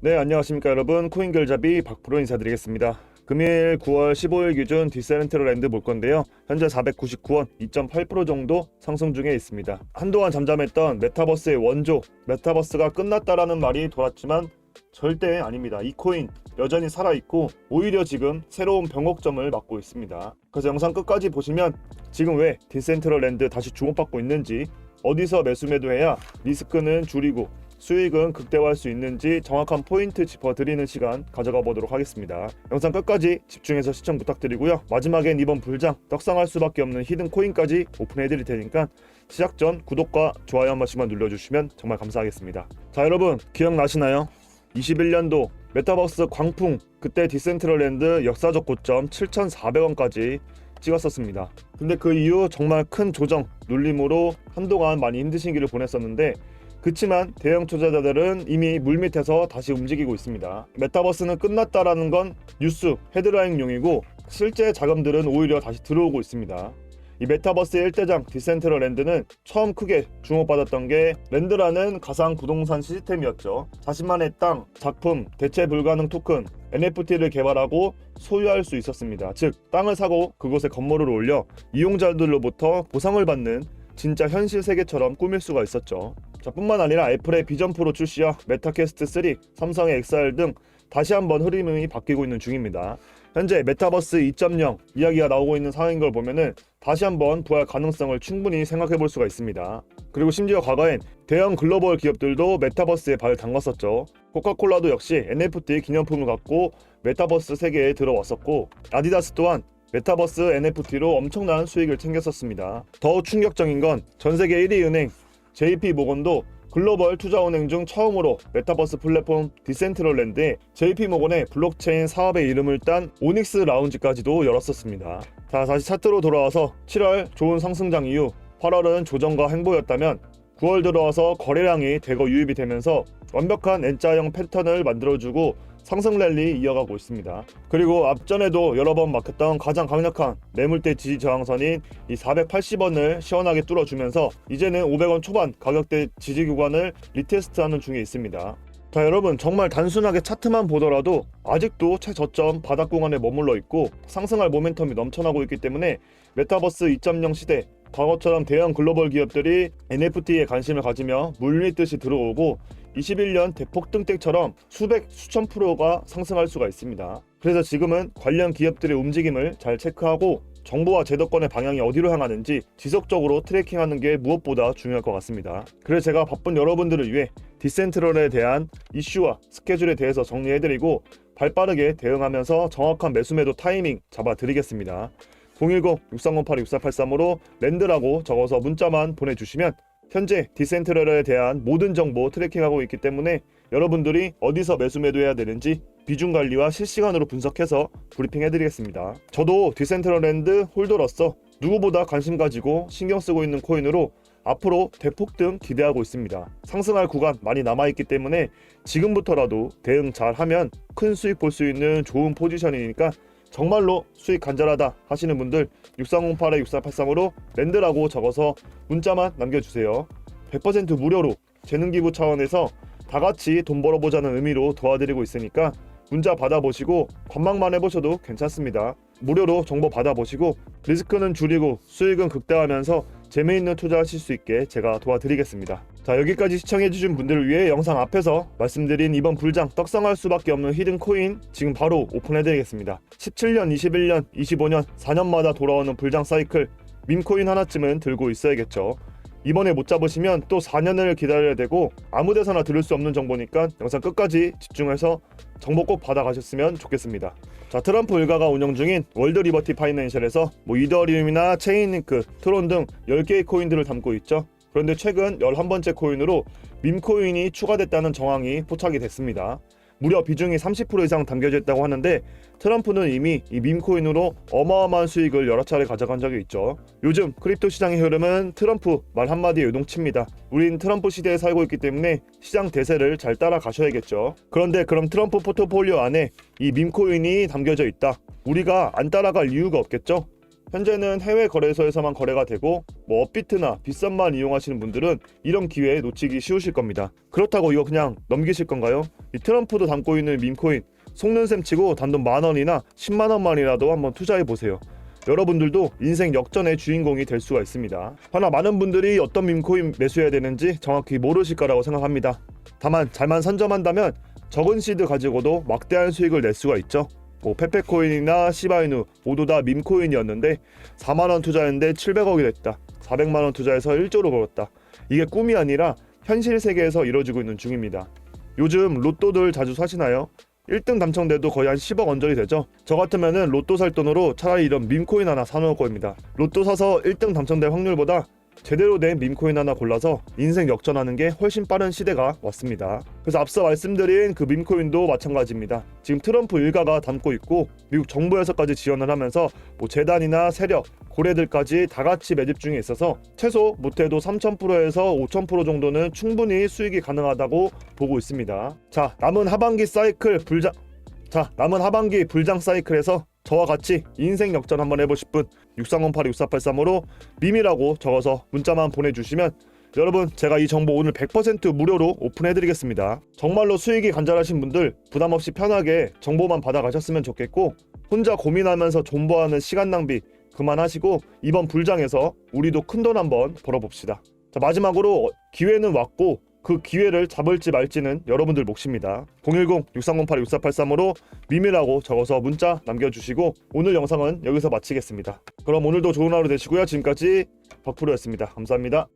네, 안녕하십니까 여러분. 코인 결잡이 박프로 인사드리겠습니다. 금일 9월 15일 기준 디센트럴 랜드 볼 건데요. 현재 499원, 2.8% 정도 상승 중에 있습니다. 한동안 잠잠했던 메타버스의 원조, 메타버스가 끝났다라는 말이 돌았지만 절대 아닙니다. 이 코인 여전히 살아있고 오히려 지금 새로운 병목점을 맞고 있습니다. 그래서 영상 끝까지 보시면 지금 왜 디센트럴 랜드 다시 주목받고 있는지 어디서 매수 매도해야 리스크는 줄이고 수익은 극대화할 수 있는지 정확한 포인트 짚어드리는 시간 가져가 보도록 하겠습니다. 영상 끝까지 집중해서 시청 부탁드리고요. 마지막엔 이번 불장 떡상할 수밖에 없는 히든 코인까지 오픈해드릴 테니까 시작 전 구독과 좋아요 한 번씩만 눌러주시면 정말 감사하겠습니다. 자 여러분 기억나시나요? 21년도 메타버스 광풍 그때 디센트럴랜드 역사적 고점 7,400원까지 찍었었습니다. 근데 그 이후 정말 큰 조정, 눌림으로 한동안 많이 힘드신 길을 보냈었는데 그치만 대형 투자자들은 이미 물밑에서 다시 움직이고 있습니다. 메타버스는 끝났다라는 건 뉴스, 헤드라인용이고 실제 자금들은 오히려 다시 들어오고 있습니다. 이 메타버스의 일대장 디센트럴 랜드는 처음 크게 주목받았던 게 랜드라는 가상 부동산 시스템이었죠. 자신만의 땅, 작품, 대체 불가능 토큰, NFT를 개발하고 소유할 수 있었습니다. 즉, 땅을 사고 그곳에 건물을 올려 이용자들로부터 보상을 받는 진짜 현실 세계처럼 꾸밀 수가 있었죠. 자, 뿐만 아니라 애플의 비전 프로 출시와 메타캐스트 3, 삼성의 XR 등 다시 한번 흐름이 바뀌고 있는 중입니다. 현재 메타버스 2.0 이야기가 나오고 있는 상황인 걸 보면은 다시 한번 부활 가능성을 충분히 생각해 볼 수가 있습니다. 그리고 심지어 과거엔 대형 글로벌 기업들도 메타버스에 발을 담갔었죠. 코카콜라도 역시 NFT 기념품을 갖고 메타버스 세계에 들어왔었고 아디다스 또한 메타버스 NFT로 엄청난 수익을 챙겼었습니다. 더 충격적인 건 전 세계 1위 은행 JP 모건도 글로벌 투자은행 중 처음으로 메타버스 플랫폼 디센트럴랜드에 JP 모건의 블록체인 사업의 이름을 딴 오닉스 라운지까지도 열었었습니다. 자, 다시 차트로 돌아와서 7월 좋은 상승장 이후 8월은 조정과 행보였다면 9월 들어와서 거래량이 대거 유입이 되면서 완벽한 N자형 패턴을 만들어주고 상승 랠리 이어가고 있습니다. 그리고 앞전에도 여러 번 막혔던 가장 강력한 매물대 지지 저항선인 이 480원을 시원하게 뚫어주면서 이제는 500원 초반 가격대 지지 구간을 리테스트하는 중에 있습니다. 자 여러분 정말 단순하게 차트만 보더라도 아직도 최저점 바닥 구간에 머물러 있고 상승할 모멘텀이 넘쳐나고 있기 때문에 메타버스 2.0 시대 과거처럼 대형 글로벌 기업들이 NFT에 관심을 가지며 물밀듯이 들어오고 21년 대폭등 때처럼 수백 수천 프로가 상승할 수가 있습니다. 그래서 지금은 관련 기업들의 움직임을 잘 체크하고 정보와 제도권의 방향이 어디로 향하는지 지속적으로 트래킹하는 게 무엇보다 중요할 것 같습니다. 그래서 제가 바쁜 여러분들을 위해 디센트럴에 대한 이슈와 스케줄에 대해서 정리해드리고 발빠르게 대응하면서 정확한 매수매도 타이밍 잡아드리겠습니다. 010-6308-6483으로 랜드라고 적어서 문자만 보내주시면 현재 디센트럴에 대한 모든 정보 트래킹하고 있기 때문에 여러분들이 어디서 매수 매도해야 되는지 비중 관리와 실시간으로 분석해서 브리핑 해드리겠습니다. 저도 디센트럴랜드 홀더로서 누구보다 관심 가지고 신경 쓰고 있는 코인으로 앞으로 대폭 등 기대하고 있습니다. 상승할 구간 많이 남아있기 때문에 지금부터라도 대응 잘 하면 큰 수익 볼 수 있는 좋은 포지션이니까 정말로 수익 간절하다 하시는 분들 6308에 6483으로 랜드라고 적어서 문자만 남겨주세요. 100% 무료로 재능기부 차원에서 다 같이 돈 벌어보자는 의미로 도와드리고 있으니까 문자 받아보시고 관망만 해보셔도 괜찮습니다. 무료로 정보 받아보시고 리스크는 줄이고 수익은 극대화하면서 재미있는 투자하실 수 있게 제가 도와드리겠습니다. 자 여기까지 시청해주신 분들을 위해 영상 앞에서 말씀드린 이번 불장 떡상할 수밖에 없는 히든 코인 지금 바로 오픈해드리겠습니다. 17년, 21년, 25년, 4년마다 돌아오는 불장 사이클 밈코인 하나쯤은 들고 있어야겠죠. 이번에 못 잡으시면 또 4년을 기다려야 되고 아무 데서나 들을 수 없는 정보니까 영상 끝까지 집중해서 정보 꼭 받아가셨으면 좋겠습니다. 자 트럼프 일가가 운영 중인 월드 리버티 파이낸셜에서 뭐 이더리움이나 체인링크, 트론 등 10개의 코인들을 담고 있죠. 그런데 최근 11번째 코인으로 밈코인이 추가됐다는 정황이 포착이 됐습니다. 무려 비중이 30% 이상 담겨져 있다고 하는데 트럼프는 이미 이 밈코인으로 어마어마한 수익을 여러 차례 가져간 적이 있죠. 요즘 크립토 시장의 흐름은 트럼프 말 한마디에 요동칩니다. 우린 트럼프 시대에 살고 있기 때문에 시장 대세를 잘 따라가셔야겠죠. 그런데 그럼 트럼프 포트폴리오 안에 이 밈코인이 담겨져 있다. 우리가 안 따라갈 이유가 없겠죠? 현재는 해외 거래소에서만 거래가 되고 뭐 업비트나 빗썸만 이용하시는 분들은 이런 기회에 놓치기 쉬우실 겁니다. 그렇다고 이거 그냥 넘기실 건가요? 이 트럼프도 담고 있는 밈코인 속는 셈 치고 단돈 만 원이나 10만 원만이라도 한번 투자해 보세요. 여러분들도 인생 역전의 주인공이 될 수가 있습니다. 하나 많은 분들이 어떤 밈코인 매수해야 되는지 정확히 모르실 거라고 생각합니다. 다만 잘만 선점한다면 적은 시드 가지고도 막대한 수익을 낼 수가 있죠. 뭐 페페코인이나 시바이누 모두 다 밈코인이었는데 4만 원 투자했는데 700억이 됐다. 400만 원 투자해서 1조로 벌었다. 이게 꿈이 아니라 현실 세계에서 이루어지고 있는 중입니다. 요즘 로또들 자주 사시나요? 1등 당첨돼도 거의 한 10억 언저리 되죠. 저 같으면은 로또 살 돈으로 차라리 이런 밈코인 하나 사놓을 겁니다. 로또 사서 1등 당첨될 확률보다 제대로 된 밈코인 하나 골라서 인생 역전하는 게 훨씬 빠른 시대가 왔습니다. 그래서 앞서 말씀드린 그 밈코인도 마찬가지입니다. 지금 트럼프 일가가 담고 있고 미국 정부에서까지 지원을 하면서 뭐 재단이나 세력, 고래들까지 다 같이 매집 중에 있어서 최소 못해도 3,000%에서 5,000% 정도는 충분히 수익이 가능하다고 보고 있습니다. 자, 남은 하반기 사이클 불장 자, 남은 하반기 불장 사이클에서 저와 같이 인생 역전 한번 해보실 분 6308-6483으로 밈이라고 적어서 문자만 보내주시면 여러분 제가 이 정보 오늘 100% 무료로 오픈해드리겠습니다. 정말로 수익이 간절하신 분들 부담 없이 편하게 정보만 받아가셨으면 좋겠고 혼자 고민하면서 존버하는 시간 낭비 그만하시고 이번 불장에서 우리도 큰 돈 한번 벌어봅시다. 자 마지막으로 기회는 왔고 그 기회를 잡을지 말지는 여러분들 몫입니다. 010-6308-6483으로 밈이라고 적어서 문자 남겨주시고 오늘 영상은 여기서 마치겠습니다. 그럼 오늘도 좋은 하루 되시고요. 지금까지 박프로였습니다. 감사합니다.